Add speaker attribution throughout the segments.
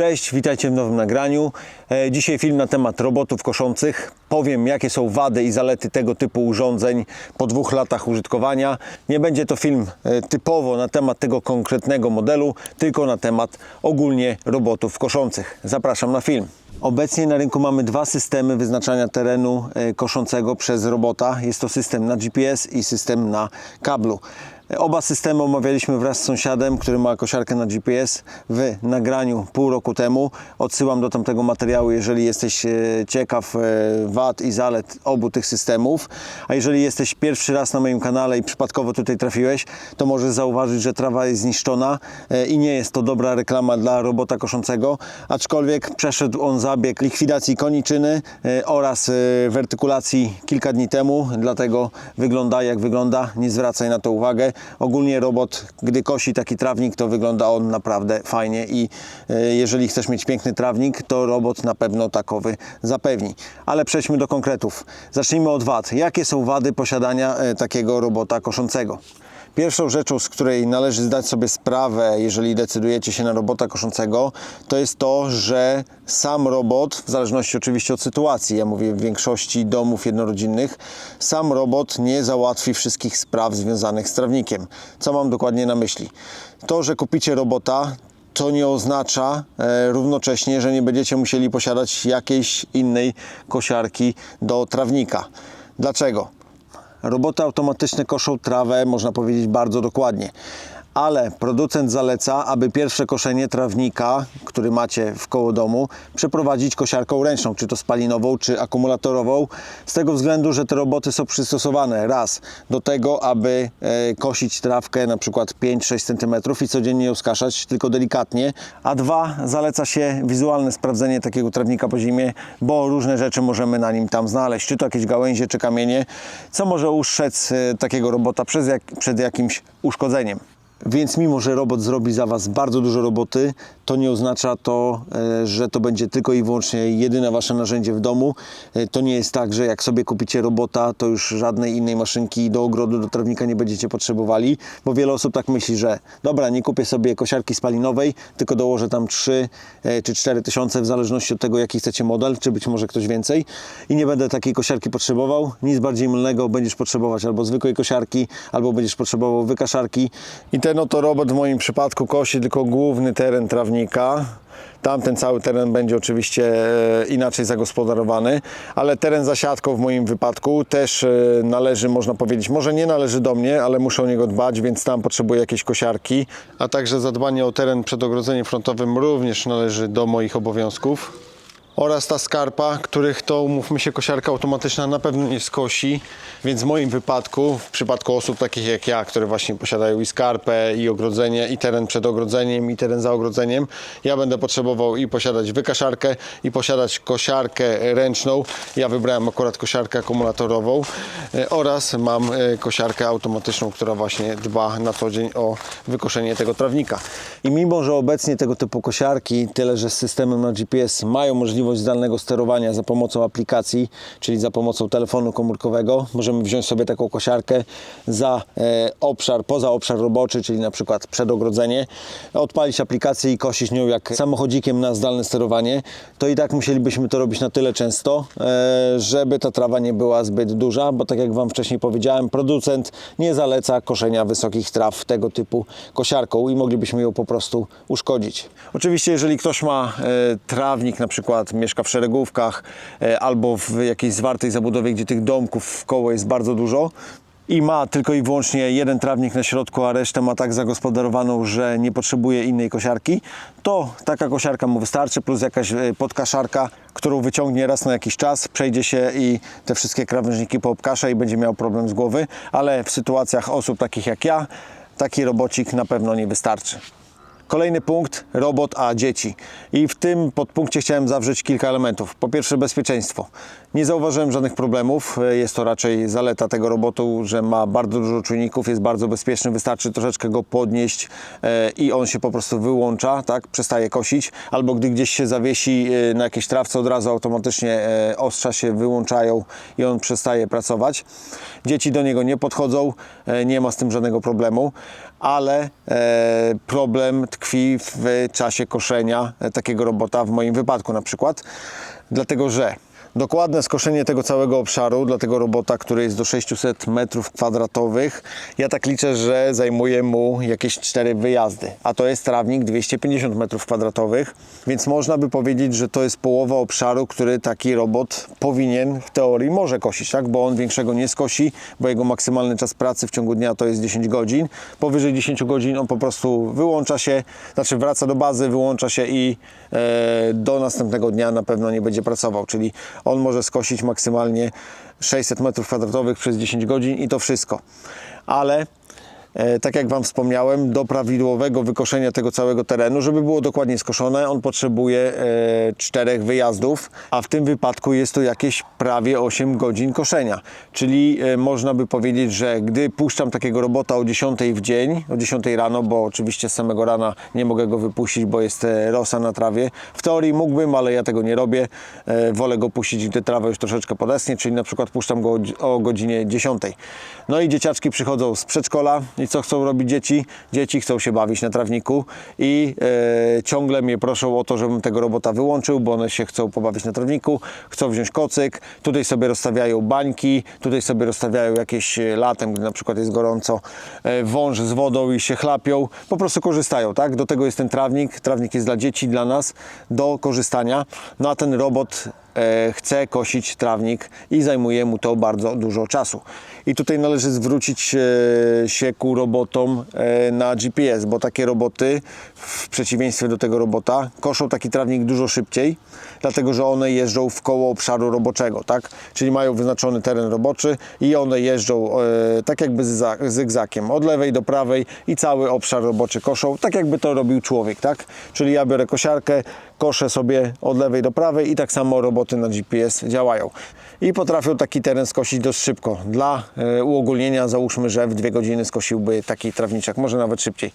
Speaker 1: Cześć, witajcie w nowym nagraniu. E, Dzisiaj film na temat robotów koszących. Powiem, jakie są wady i zalety tego typu urządzeń po dwóch latach użytkowania. Nie będzie to film e, typowo na temat tego konkretnego modelu, tylko na temat ogólnie robotów koszących. Zapraszam na film. Obecnie na rynku mamy dwa systemy wyznaczania terenu e, koszącego przez robota. Jest to system na GPS i system na kablu. Oba systemy omawialiśmy wraz z sąsiadem, który ma kosiarkę na GPS w nagraniu pół roku temu. Odsyłam do tamtego materiału, jeżeli jesteś e, ciekaw e, wad i zalet obu tych systemów. A jeżeli jesteś pierwszy raz na moim kanale i przypadkowo tutaj trafiłeś, to możesz zauważyć, że trawa jest zniszczona e, i nie jest to dobra reklama dla robota koszącego, aczkolwiek przeszedł on zabieg likwidacji koniczyny oraz wertykulacji kilka dni temu, dlatego wygląda jak wygląda, nie zwracaj na to uwagę. Ogólnie robot, gdy kosi taki trawnik, to wygląda on naprawdę fajnie i e, jeżeli chcesz mieć piękny trawnik, to robot na pewno takowy zapewni. Ale przejdźmy do konkretów. Zacznijmy od wad. Jakie są wady posiadania e, takiego robota koszącego? Pierwszą rzeczą, z której należy zdać sobie sprawę, jeżeli decydujecie się na robota koszącego, to jest to, że sam robot, w zależności oczywiście od sytuacji, ja mówię w większości domów jednorodzinnych, sam robot nie załatwi wszystkich spraw związanych z trawnikiem. Co mam dokładnie na myśli? To, że kupicie robota, to nie oznacza e, równocześnie, że nie będziecie musieli posiadać jakiejś innej kosiarki do trawnika. Dlaczego? Roboty automatyczne koszą trawę, można powiedzieć, bardzo dokładnie. Ale producent zaleca, aby pierwsze koszenie trawnika, który macie w koło domu, przeprowadzić kosiarką ręczną, czy to spalinową, czy akumulatorową, z tego względu, że te roboty są przystosowane raz do tego, aby e, kosić trawkę na przykład 5-6 cm i codziennie ją skaszać, tylko delikatnie, a dwa, zaleca się wizualne sprawdzenie takiego trawnika po zimie, bo różne rzeczy możemy na nim tam znaleźć, czy to jakieś gałęzie, czy kamienie, co może ustrzec e, takiego robota jak, przed jakimś uszkodzeniem. Więc mimo, że robot zrobi za Was bardzo dużo roboty, to nie oznacza to, e, że to będzie tylko i wyłącznie jedyne Wasze narzędzie w domu. E, To nie jest tak, że jak sobie kupicie robota, to już żadnej innej maszynki do ogrodu, do trawnika nie będziecie potrzebowali, bo wiele osób tak myśli, że dobra, nie kupię sobie kosiarki spalinowej, tylko dołożę tam 3 e, czy 4 tysiące w zależności od tego, jaki chcecie model, czy być może ktoś więcej i nie będę takiej kosiarki potrzebował. Nic bardziej mylnego, będziesz potrzebować albo zwykłej kosiarki, albo będziesz potrzebował wykaszarki. I ten oto robot w moim przypadku kosi tylko główny teren trawnika. Tamten cały teren będzie oczywiście e, inaczej zagospodarowany, ale teren za siatką w moim wypadku też e, należy, można powiedzieć, może nie należy do mnie, ale muszę o niego dbać, więc tam potrzebuję jakieś kosiarki, a także zadbanie o teren przed ogrodzeniem frontowym również należy do moich obowiązków oraz ta skarpa, których to, umówmy się, kosiarka automatyczna na pewno nie skosi, więc w moim wypadku, w przypadku osób takich jak ja, które właśnie posiadają i skarpę, i ogrodzenie, i teren przed ogrodzeniem, i teren za ogrodzeniem, ja będę potrzebował i posiadać wykaszarkę, i posiadać kosiarkę ręczną. Ja wybrałem akurat kosiarkę akumulatorową e, oraz mam e, kosiarkę automatyczną, która właśnie dba na co dzień o wykoszenie tego trawnika. I mimo, że obecnie tego typu kosiarki, tyle że z systemem na GPS mają możliwość zdalnego sterowania za pomocą aplikacji, czyli za pomocą telefonu komórkowego, możemy wziąć sobie taką kosiarkę za e, obszar, poza obszar roboczy, czyli na przykład przed ogrodzenie, odpalić aplikację i kosić nią jak samochodzikiem na zdalne sterowanie, to i tak musielibyśmy to robić na tyle często, e, żeby ta trawa nie była zbyt duża, bo tak jak Wam wcześniej powiedziałem, producent nie zaleca koszenia wysokich traw tego typu kosiarką i moglibyśmy ją po prostu uszkodzić. Oczywiście, jeżeli ktoś ma e, trawnik, na przykład mieszka w szeregówkach e, albo w jakiejś zwartej zabudowie, gdzie tych domków w koło jest bardzo dużo, i ma tylko i wyłącznie jeden trawnik na środku, a resztę ma tak zagospodarowaną, że nie potrzebuje innej kosiarki, to taka kosiarka mu wystarczy, plus jakaś e, podkaszarka, którą wyciągnie raz na jakiś czas, przejdzie się i te wszystkie krawężniki poobkasza i będzie miał problem z głowy, ale w sytuacjach osób takich jak ja, taki robocik na pewno nie wystarczy. Kolejny punkt, robot a dzieci. I w tym podpunkcie chciałem zawrzeć kilka elementów. Po pierwsze bezpieczeństwo. Nie zauważyłem żadnych problemów. Jest to raczej zaleta tego robotu, że ma bardzo dużo czujników, jest bardzo bezpieczny, wystarczy troszeczkę go podnieść e, i on się po prostu wyłącza, tak, przestaje kosić, albo gdy gdzieś się zawiesi e, na jakiejś trawce, od razu automatycznie e, ostrza się wyłączają i on przestaje pracować. Dzieci do niego nie podchodzą, e, nie ma z tym żadnego problemu. ale e, problem tkwi w czasie koszenia e, takiego robota, w moim wypadku na przykład, dlatego że dokładne skoszenie tego całego obszaru dla tego robota, który jest do 600 metrów kwadratowych, ja tak liczę, że zajmuje mu jakieś 4 wyjazdy, a to jest trawnik 250 metrów kwadratowych, więc można by powiedzieć, że to jest połowa obszaru, który taki robot powinien w teorii może kosić, tak? bo on większego nie skosi, bo jego maksymalny czas pracy w ciągu dnia to jest 10 godzin. Powyżej 10 godzin on po prostu wyłącza się, znaczy wraca do bazy, wyłącza się i e, do następnego dnia na pewno nie będzie pracował, czyli on może skosić maksymalnie 600 metrów kwadratowych przez 10 godzin i to wszystko. Ale tak jak Wam wspomniałem, do prawidłowego wykoszenia tego całego terenu, żeby było dokładnie skoszone, on potrzebuje e, czterech wyjazdów, a w tym wypadku jest to jakieś prawie 8 godzin koszenia. Czyli e, można by powiedzieć, że gdy puszczam takiego robota o 10 w dzień, o 10 rano, bo oczywiście z samego rana nie mogę go wypuścić, bo jest e, rosa na trawie. W teorii mógłbym, ale ja tego nie robię. E, wolę go puścić, gdy trawa już troszeczkę podeschnie, czyli na przykład puszczam go o godzinie 10. No i dzieciaczki przychodzą z przedszkola i co chcą robić dzieci? Dzieci chcą się bawić na trawniku i e, ciągle mnie proszą o to, żebym tego robota wyłączył, bo one się chcą pobawić na trawniku, chcą wziąć kocyk, tutaj sobie rozstawiają bańki, tutaj sobie rozstawiają jakieś e, latem, gdy na przykład jest gorąco, e, wąż z wodą i się chlapią, po prostu korzystają, tak? Do tego jest ten trawnik, trawnik jest dla dzieci, dla nas, do korzystania, no a ten robot chce kosić trawnik i zajmuje mu to bardzo dużo czasu. I tutaj należy zwrócić e, się ku robotom e, na GPS, bo takie roboty w przeciwieństwie do tego robota koszą taki trawnik dużo szybciej, dlatego że one jeżdżą w koło obszaru roboczego, tak? Czyli mają wyznaczony teren roboczy i one jeżdżą e, tak jakby zygza- zygzakiem od lewej do prawej i cały obszar roboczy koszą, tak jakby to robił człowiek, tak? Czyli ja biorę kosiarkę, koszę sobie od lewej do prawej i tak samo roboty na GPS działają. I potrafią taki teren skosić dość szybko. Dla e, uogólnienia załóżmy, że w dwie godziny skosiłby taki trawniczek, może nawet szybciej.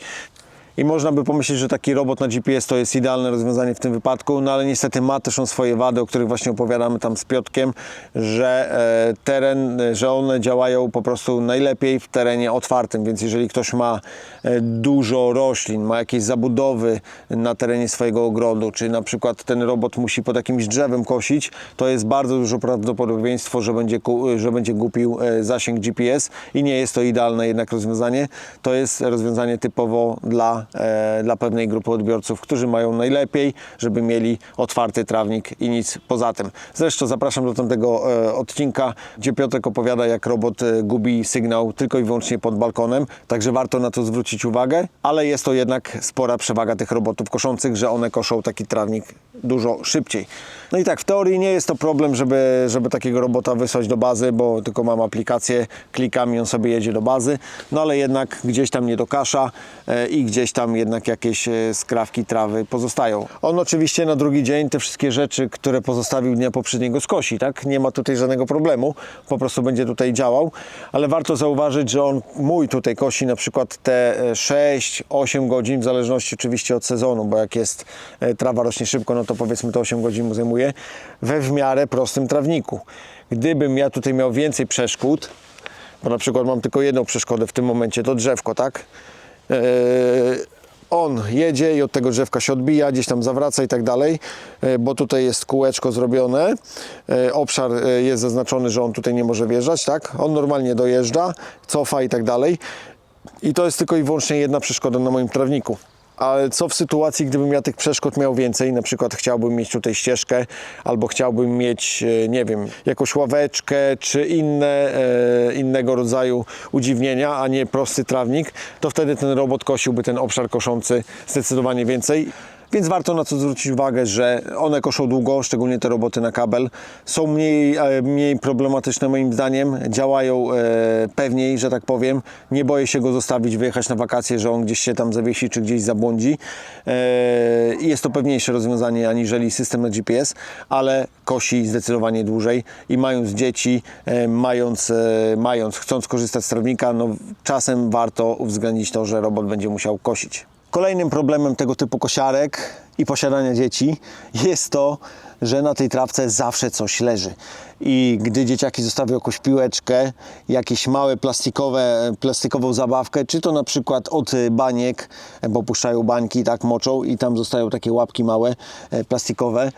Speaker 1: I można by pomyśleć, że taki robot na GPS to jest idealne rozwiązanie w tym wypadku, no ale niestety ma też on swoje wady, o których właśnie opowiadamy tam z Piotkiem, że e, teren, że one działają po prostu najlepiej w terenie otwartym, więc jeżeli ktoś ma e, dużo roślin, ma jakieś zabudowy na terenie swojego ogrodu, czy na przykład ten robot musi pod jakimś drzewem kosić, to jest bardzo dużo prawdopodobieństwo, że będzie, że będzie gupił e, zasięg GPS i nie jest to idealne jednak rozwiązanie. To jest rozwiązanie typowo dla, e, dla pewnej grupy odbiorców, którzy mają najlepiej, żeby mieli otwarty trawnik i nic poza tym. Zresztą zapraszam do tamtego e, odcinka, gdzie Piotrek opowiada, jak robot e, gubi sygnał tylko i wyłącznie pod balkonem, także warto na to zwrócić uwagę, ale jest to jednak spora przewaga tych robotów koszących, że one koszą taki trawnik dużo szybciej. No i tak, w teorii nie jest to problem, żeby, żeby takiego robota wysłać do bazy, bo tylko mam aplikację, klikam i on sobie jedzie do bazy, no ale jednak gdzieś tam nie dokasza e, i gdzieś tam jednak jakieś e, skrawki trawy pozostają. On oczywiście na drugi dzień te wszystkie rzeczy, które pozostawił dnia poprzedniego skosi, tak? Nie ma tutaj żadnego problemu, po prostu będzie tutaj działał, ale warto zauważyć, że on mój tutaj kosi na przykład te e, 6-8 godzin, w zależności oczywiście od sezonu, bo jak jest e, trawa rośnie szybko, no to powiedzmy to 8 godzin mu zajmuje, we w miarę prostym trawniku. Gdybym ja tutaj miał więcej przeszkód, bo na przykład mam tylko jedną przeszkodę w tym momencie, to drzewko, tak? Jedzie i od tego drzewka się odbija, gdzieś tam zawraca i tak dalej, e, bo tutaj jest kółeczko zrobione, e, obszar e, jest zaznaczony, że on tutaj nie może wjeżdżać, tak? On normalnie dojeżdża, cofa i tak dalej. I to jest tylko i wyłącznie jedna przeszkoda na moim trawniku. Ale co w sytuacji, gdybym ja tych przeszkód miał więcej, na przykład chciałbym mieć tutaj ścieżkę, albo chciałbym mieć, e, nie wiem, jakąś ławeczkę, czy inne, e, innego rodzaju udziwnienia, a nie prosty trawnik, to wtedy ten robot kosiłby ten obszar koszący zdecydowanie więcej. Więc warto na to zwrócić uwagę, że one koszą długo, szczególnie te roboty na kabel. Są mniej, e, mniej problematyczne moim zdaniem, działają e, pewniej, że tak powiem. Nie boję się go zostawić, wyjechać na wakacje, że on gdzieś się tam zawiesi, czy gdzieś zabłądzi. E, jest to pewniejsze rozwiązanie aniżeli system na GPS, ale kosi zdecydowanie dłużej i mając dzieci, mając, mając chcąc korzystać z trawnika, no czasem warto uwzględnić to, że robot będzie musiał kosić. Kolejnym problemem tego typu kosiarek i posiadania dzieci jest to, że na tej trawce zawsze coś leży. I gdy dzieciaki zostawią jakąś piłeczkę, jakieś małe plastikowe, plastikową zabawkę, czy to na przykład od y, baniek, bo puszczają bańki, tak moczą i tam zostają takie łapki małe, e, plastikowe,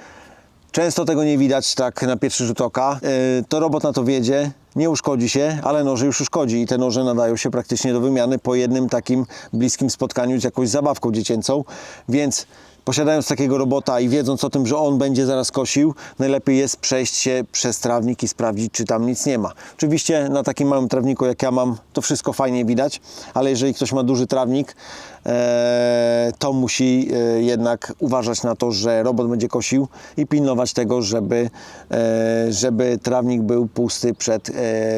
Speaker 1: Często tego nie widać tak na pierwszy rzut oka. To robot na to wiedzie, nie uszkodzi się, ale noże już uszkodzi i te noże nadają się praktycznie do wymiany po jednym takim bliskim spotkaniu z jakąś zabawką dziecięcą, więc posiadając takiego robota i wiedząc o tym, że on będzie zaraz kosił, najlepiej jest przejść się przez trawnik i sprawdzić, czy tam nic nie ma. Oczywiście na takim małym trawniku jak ja mam, to wszystko fajnie widać, ale jeżeli ktoś ma duży trawnik, e, to musi e, jednak uważać na to, że robot będzie kosił i pilnować tego, żeby, e, żeby trawnik był pusty przed,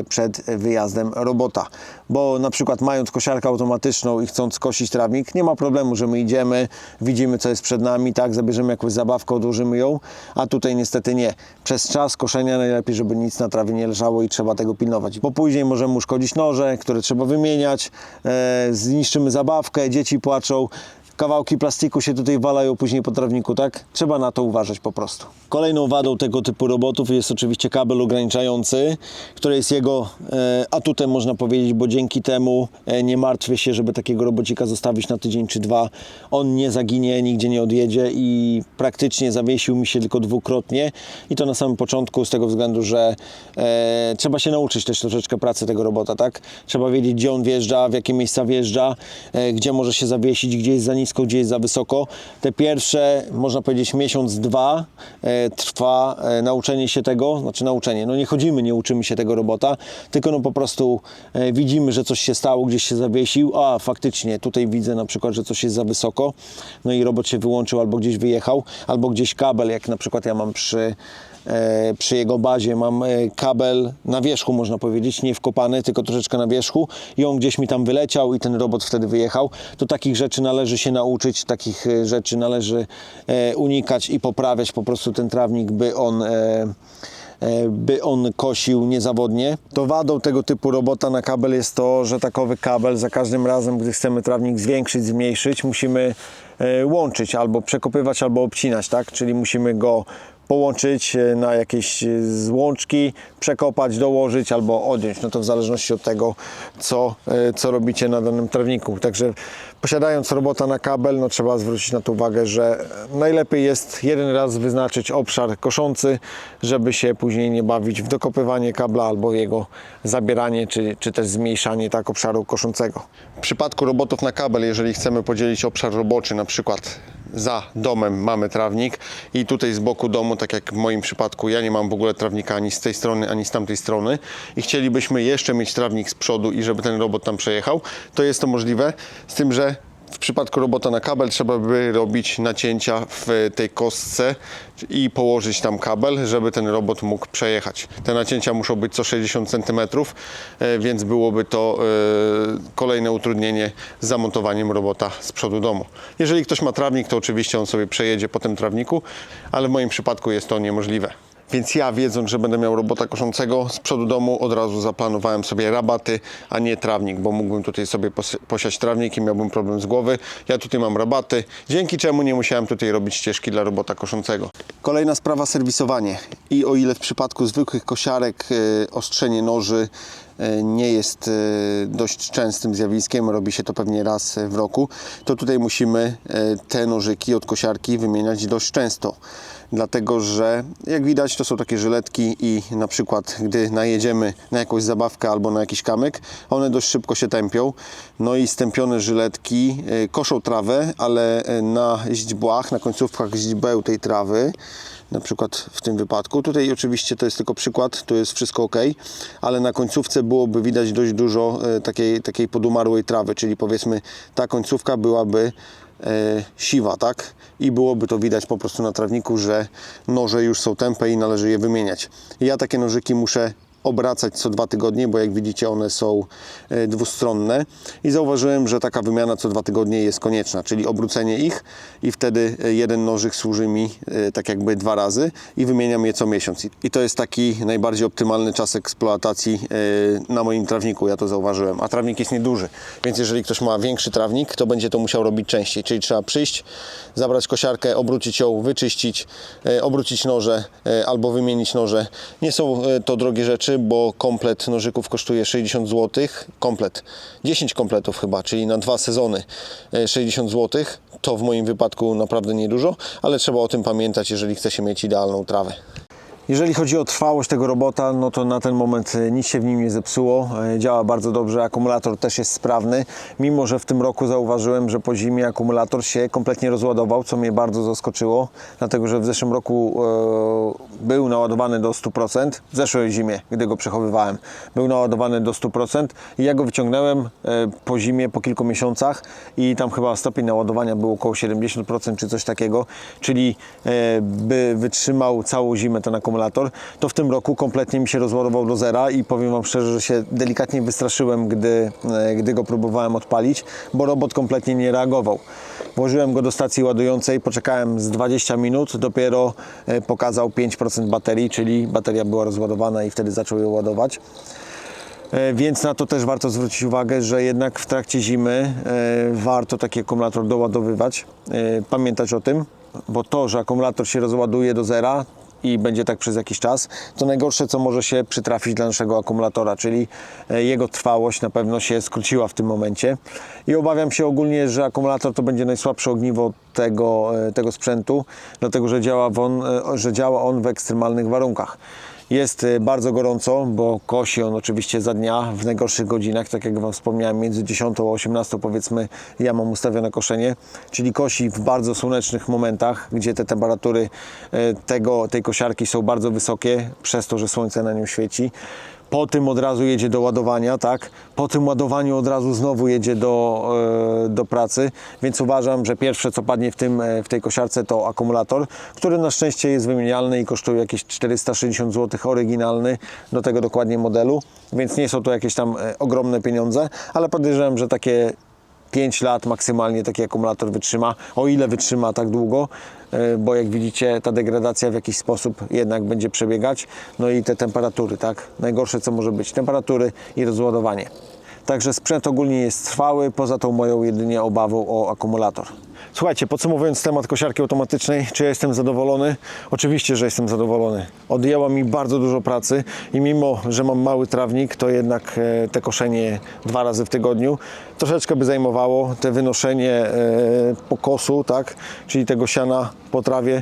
Speaker 1: przed wyjazdem robota. Bo na przykład mając kosiarkę automatyczną i chcąc kosić trawnik, nie ma problemu, że my idziemy, widzimy co jest przed nami, tak, zabierzemy jakąś zabawkę, odłożymy ją, a tutaj niestety nie. Przez czas koszenia najlepiej, żeby nic na trawie nie leżało i trzeba tego pilnować. Bo później możemy uszkodzić noże, które trzeba wymieniać, e, zniszczymy zabawkę, dzieci płaczą, kawałki plastiku się tutaj walają później po trawniku, tak? Trzeba na to uważać po prostu. Kolejną wadą tego typu robotów jest oczywiście kabel ograniczający, który jest jego e, atutem można powiedzieć, bo dzięki temu e, nie martwię się, żeby takiego robocika zostawić na tydzień czy dwa. On nie zaginie, nigdzie nie odjedzie i praktycznie zawiesił mi się tylko dwukrotnie i to na samym początku z tego względu, że e, trzeba się nauczyć też troszeczkę pracy tego robota, tak? Trzeba wiedzieć, gdzie on wjeżdża, w jakie miejsca wjeżdża, e, gdzie może się zawiesić, gdzie jest za nisko, gdzie jest za wysoko. Te pierwsze, można powiedzieć, miesiąc, dwa e, trwa e, nauczenie się tego, znaczy nauczenie, no nie chodzimy, nie uczymy się tego robota, tylko no po prostu e, widzimy, że coś się stało, gdzieś się zawiesił, a faktycznie tutaj widzę na przykład, że coś jest za wysoko, no i robot się wyłączył albo gdzieś wyjechał, albo gdzieś kabel, jak na przykład ja mam przy przy jego bazie mam e, kabel na wierzchu, można powiedzieć, nie wkopany, tylko troszeczkę na wierzchu i on gdzieś mi tam wyleciał i ten robot wtedy wyjechał. To takich rzeczy należy się nauczyć, takich e, rzeczy należy e, unikać i poprawiać po prostu ten trawnik, by on e, e, by on kosił niezawodnie. To wadą tego typu robota na kabel jest to, że takowy kabel za każdym razem, gdy chcemy trawnik zwiększyć, zmniejszyć, musimy e, łączyć albo przekopywać, albo obcinać, tak? Czyli musimy go połączyć e, na jakieś e, złączki, przekopać, dołożyć albo odjąć. No to w zależności od tego, co, e, co robicie na danym trawniku. Także posiadając robota na kabel, no trzeba zwrócić na to uwagę, że najlepiej jest jeden raz wyznaczyć obszar koszący, żeby się później nie bawić w dokopywanie kabla albo jego zabieranie, czy, czy też zmniejszanie tak obszaru koszącego. W przypadku robotów na kabel, jeżeli chcemy podzielić obszar roboczy, na przykład za domem mamy trawnik i tutaj z boku domu, tak jak w moim przypadku, ja nie mam w ogóle trawnika ani z tej strony, ani z tamtej strony i chcielibyśmy jeszcze mieć trawnik z przodu i żeby ten robot tam przejechał, to jest to możliwe, z tym, że w przypadku robota na kabel trzeba by robić nacięcia w tej kostce i położyć tam kabel, żeby ten robot mógł przejechać. Te nacięcia muszą być co 60 cm, e, więc byłoby to e, kolejne utrudnienie z zamontowaniem robota z przodu domu. Jeżeli ktoś ma trawnik, to oczywiście on sobie przejedzie po tym trawniku, ale w moim przypadku jest to niemożliwe. Więc ja wiedząc, że będę miał robota koszącego z przodu domu, od razu zaplanowałem sobie rabaty, a nie trawnik, bo mógłbym tutaj sobie pos- posiać trawnik i miałbym problem z głowy. Ja tutaj mam rabaty, dzięki czemu nie musiałem tutaj robić ścieżki dla robota koszącego. Kolejna sprawa serwisowanie. I o ile w przypadku zwykłych kosiarek e, ostrzenie noży e, nie jest e, dość częstym zjawiskiem, robi się to pewnie raz w roku, to tutaj musimy te nożyki od kosiarki wymieniać dość często. Dlatego, że jak widać, to są takie żyletki i na przykład, gdy najedziemy na jakąś zabawkę albo na jakiś kamyk, one dość szybko się tępią. No i stępione żyletki e, koszą trawę, ale e, na źdźbłach, na końcówkach źdźbeł tej trawy, na przykład w tym wypadku. Tutaj oczywiście to jest tylko przykład, tu jest wszystko ok, ale na końcówce byłoby widać dość dużo e, takiej, takiej podumarłej trawy, czyli powiedzmy ta końcówka byłaby siwa, tak? I byłoby to widać po prostu na trawniku, że noże już są tępe i należy je wymieniać. Ja takie nożyki muszę obracać co dwa tygodnie, bo jak widzicie one są e, dwustronne i zauważyłem, że taka wymiana co dwa tygodnie jest konieczna, czyli obrócenie ich i wtedy e, jeden nożyk służy mi e, tak jakby dwa razy i wymieniam je co miesiąc. I- to jest taki najbardziej optymalny czas eksploatacji na moim trawniku, ja to zauważyłem, a trawnik jest nieduży, więc jeżeli ktoś ma większy trawnik, to będzie to musiał robić częściej, czyli trzeba przyjść, zabrać kosiarkę, obrócić ją, wyczyścić, obrócić noże albo wymienić noże. Nie są to drogie rzeczy, bo komplet nożyków kosztuje 60 zł, komplet, 10 kompletów chyba, czyli na dwa sezony e, 60 zł. To w moim wypadku naprawdę niedużo, ale trzeba o tym pamiętać, jeżeli chce się mieć idealną trawę. Jeżeli chodzi o trwałość tego robota, no to na ten moment e, nic się w nim nie zepsuło. E, Działa bardzo dobrze, akumulator też jest sprawny. Mimo, że w tym roku zauważyłem, że po zimie akumulator się kompletnie rozładował, co mnie bardzo zaskoczyło, dlatego że w zeszłym roku e, był naładowany do 100%, w zeszłej zimie, gdy go przechowywałem, był naładowany do 100% i ja go wyciągnąłem e, po zimie, po kilku miesiącach i tam chyba stopień naładowania był około 70% czy coś takiego, czyli e, by wytrzymał całą zimę ten akumulator, to w tym roku kompletnie mi się rozładował do zera i powiem Wam szczerze, że się delikatnie wystraszyłem, gdy, e, gdy go próbowałem odpalić, bo robot kompletnie nie reagował. Włożyłem go do stacji ładującej, poczekałem z 20 minut, dopiero e, pokazał 5% baterii, czyli bateria była rozładowana i wtedy zaczął ją ładować. E, Więc na to też warto zwrócić uwagę, że jednak w trakcie zimy warto taki akumulator doładowywać, pamiętać o tym, bo to, że akumulator się rozładuje do zera i będzie tak przez jakiś czas, to najgorsze, co może się przytrafić dla naszego akumulatora, czyli e, jego trwałość na pewno się skróciła w tym momencie. I obawiam się ogólnie, że akumulator to będzie najsłabsze ogniwo tego, e, tego sprzętu, dlatego że działa, on, e, że działa on w ekstremalnych warunkach. Jest y, bardzo gorąco, bo kosi on oczywiście za dnia w najgorszych godzinach, tak jak Wam wspomniałem, między 10 a 18 powiedzmy ja mam ustawione koszenie, czyli kosi w bardzo słonecznych momentach, gdzie te temperatury y, tego, tej kosiarki są bardzo wysokie, przez to, że słońce na nią świeci. Po tym od razu jedzie do ładowania, tak? Po tym ładowaniu od razu znowu jedzie do, e, do pracy, więc uważam, że pierwsze co padnie w, tym, e, w tej kosiarce to akumulator, który na szczęście jest wymienialny i kosztuje jakieś 460 zł oryginalny do tego dokładnie modelu, więc nie są to jakieś tam e, ogromne pieniądze, ale podejrzewam, że takie 5 lat maksymalnie taki akumulator wytrzyma, o ile wytrzyma tak długo, bo jak widzicie ta degradacja w jakiś sposób jednak będzie przebiegać, no i te temperatury, tak, najgorsze co może być, temperatury i rozładowanie. Także sprzęt ogólnie jest trwały, poza tą moją jedynie obawą o akumulator. Słuchajcie, podsumowując temat kosiarki automatycznej, czy ja jestem zadowolony? Oczywiście, że jestem zadowolony. Odjęła mi bardzo dużo pracy i mimo, że mam mały trawnik, to jednak e, te koszenie dwa razy w tygodniu troszeczkę by zajmowało. Te wynoszenie e, pokosu, tak, czyli tego siana po trawie,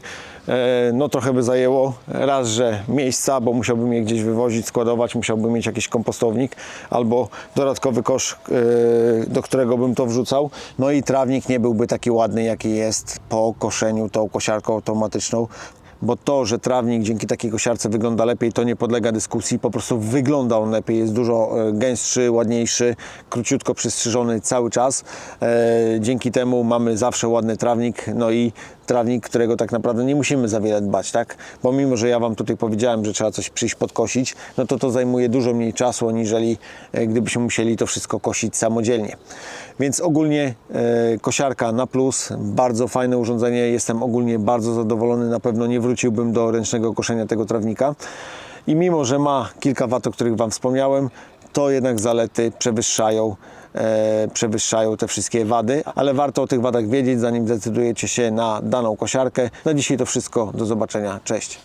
Speaker 1: no trochę by zajęło. Raz, że miejsca, bo musiałbym je gdzieś wywozić, składować, musiałbym mieć jakiś kompostownik albo dodatkowy kosz, e, do którego bym to wrzucał. No i trawnik nie byłby taki ładny, jaki jest po koszeniu tą kosiarką automatyczną. Bo to, że trawnik dzięki takiej kosiarce wygląda lepiej, to nie podlega dyskusji. Po prostu wygląda on lepiej, jest dużo e, gęstszy, ładniejszy, króciutko przystrzyżony cały czas. E, dzięki temu mamy zawsze ładny trawnik, no i trawnik, którego tak naprawdę nie musimy za wiele dbać, tak? Bo mimo, że ja Wam tutaj powiedziałem, że trzeba coś przyjść podkosić, no to to zajmuje dużo mniej czasu, aniżeli e, gdybyśmy musieli to wszystko kosić samodzielnie. Więc ogólnie e, kosiarka na plus, bardzo fajne urządzenie, jestem ogólnie bardzo zadowolony, na pewno nie wróciłbym do ręcznego koszenia tego trawnika. I mimo, że ma kilka wad, o których Wam wspomniałem, to jednak zalety przewyższają, przewyższają te wszystkie wady, ale warto o tych wadach wiedzieć, zanim decydujecie się na daną kosiarkę. Na dzisiaj to wszystko, do zobaczenia, cześć.